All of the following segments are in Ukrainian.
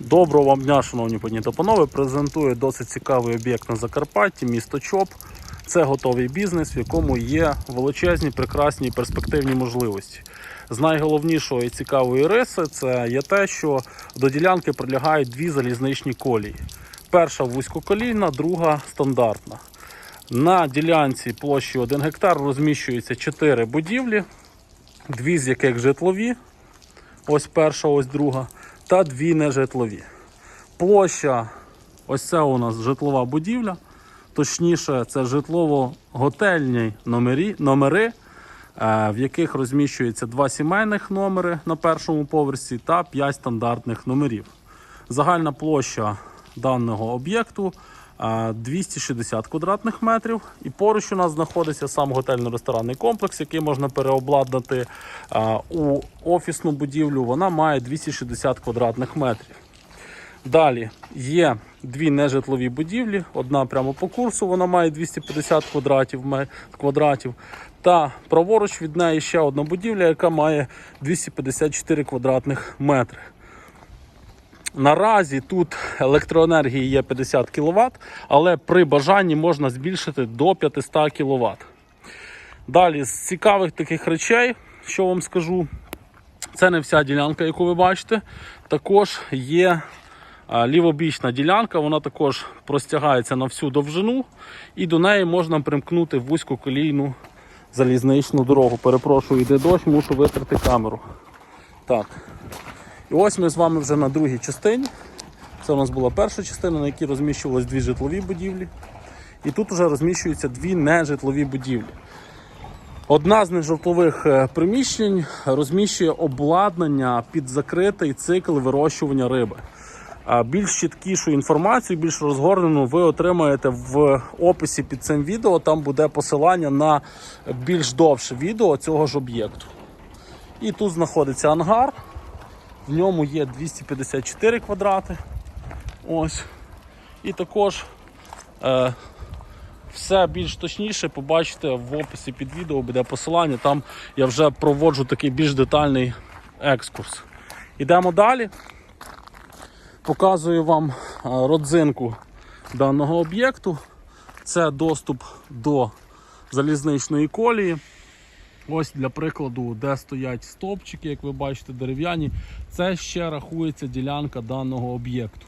Доброго вам дня, шановні пані та панове. Презентую досить цікавий об'єкт на Закарпатті, місто Чоп. Це готовий бізнес, в якому є величезні, прекрасні і перспективні можливості. З найголовнішої і цікавої риси це є те, що до ділянки прилягають дві залізничні колії. Перша вузькоколійна, друга стандартна. На ділянці площі 1 гектар розміщується 4 будівлі, дві з яких житлові, ось перша, ось друга, та дві нежитлові. Площа, ось це у нас житлова будівля. Точніше, це житлово-готельні номери, номери, в яких розміщується два сімейних номери на першому поверсі та 5 стандартних номерів. Загальна площа даного об'єкту е, 260 квадратних метрів. І поруч у нас знаходиться сам готельно-ресторанний комплекс, який можна переобладнати у офісну будівлю. Вона має 260 квадратних метрів. Далі є дві нежитлові будівлі. Одна прямо по курсу, вона має 250 квадратів. квадратів. Та праворуч від неї ще одна будівля, яка має 254 квадратних метри. Наразі тут електроенергії є 50 кВт, але при бажанні можна збільшити до 500 кВт. Далі з цікавих таких речей, що вам скажу, це не вся ділянка, яку ви бачите. Також є лівобічна ділянка, вона також простягається на всю довжину, і до неї можна примкнути вузькоколійну залізничну дорогу. Перепрошую, йде дощ, мушу витерти камеру. Так. І ось ми з вами вже на другій частині. Це у нас була перша частина, на якій розміщувалися дві житлові будівлі. І тут вже розміщуються дві нежитлові будівлі. Одна з нежитлових е, приміщень розміщує обладнання під закритий цикл вирощування риби. Більш чіткішу інформацію, більш розгорнену, ви отримаєте в описі під цим відео. Там буде посилання на більш довше відео цього ж об'єкту. І тут знаходиться ангар. В ньому є 254 квадрати. Ось. І також е, все більш точніше побачите в описі під відео буде посилання. Там я вже проводжу такий більш детальний екскурс. Йдемо далі. Показую вам е, родзинку даного об'єкту. Це доступ до залізничної колії. Ось для прикладу, де стоять стовпчики, як ви бачите, дерев'яні, це ще рахується ділянка даного об'єкту.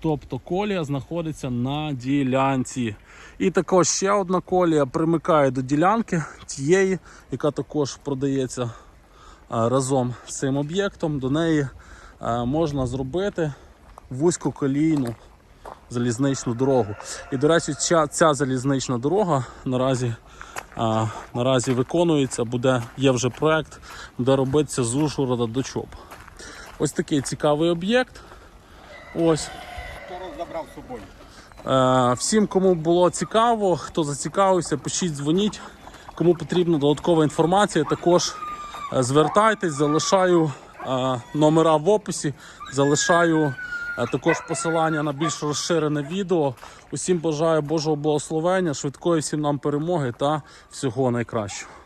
Тобто колія знаходиться на ділянці. І також ще одна колія примикає до ділянки тієї, яка також продається е, разом з цим об'єктом. До неї е, можна зробити вузькоколійну залізничну дорогу. І, до речі, ця, ця залізнична дорога наразі, а, наразі виконується, буде, є вже проект, буде робитися з Ужгорода до ЧОП. Ось такий цікавий об'єкт. Ось. Хто розібрав собою? Е, Всім, кому було цікаво, хто зацікавився, пишіть, дзвоніть. Кому потрібна додаткова інформація, також е, звертайтесь, залишаю е, номера в описі, залишаю також посилання на більш розширене відео. Усім бажаю Божого благословення, швидкої всім нам перемоги та всього найкращого.